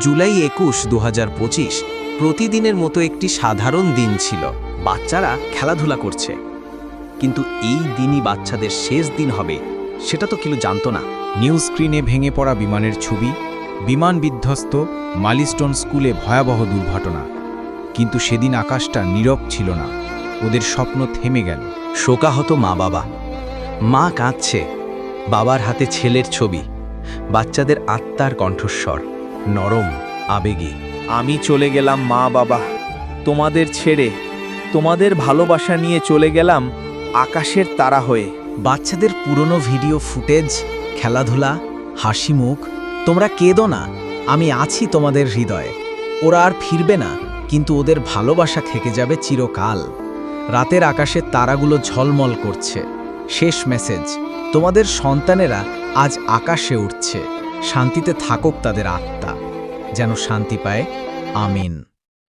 জুলাই একুশ দু প্রতিদিনের মতো একটি সাধারণ দিন ছিল। বাচ্চারা খেলাধুলা করছে। কিন্তু এই দিনই বাচ্চাদের শেষ দিন হবে, সেটা তো কেউ জানতো না। নিউজ স্ক্রিনে ভেঙে পড়া বিমানের ছবি, বিমান বিধ্বস্ত, মালিস্টোন স্কুলে ভয়াবহ দুর্ঘটনা। কিন্তু সেদিন আকাশটা নীরব ছিল না, ওদের স্বপ্ন থেমে গেল। শোকাহত মা বাবা মা কাঁদছে। বাবার হাতে ছেলের ছবি, বাচ্চাদের আত্মার কণ্ঠস্বর। নরম, আবেগী। আমি চলে গেলাম মা বাবা। তোমাদের ছেড়ে, তোমাদের ভালোবাসা নিয়ে চলে গেলাম আকাশের তারা হয়ে। বাচ্চাদের পুরনো ভিডিও ফুটেজ, খেলাধুলা, হাসি মুখ, তোমরা কেঁদো না, আমি আছি তোমাদের হৃদয়ে। ওরা আর ফিরবে না, কিন্তু ওদের ভালোবাসা থেকে যাবে চিরকাল। রাতের আকাশে তারাগুলো ঝলমল করছে। শেষ মেসেজ, তোমাদের সন্তানেরা আজ আকাশে উঠছে। শান্তিতে থাকুক তাদের আত্মা। যেন শান্তি পায়। আমিন।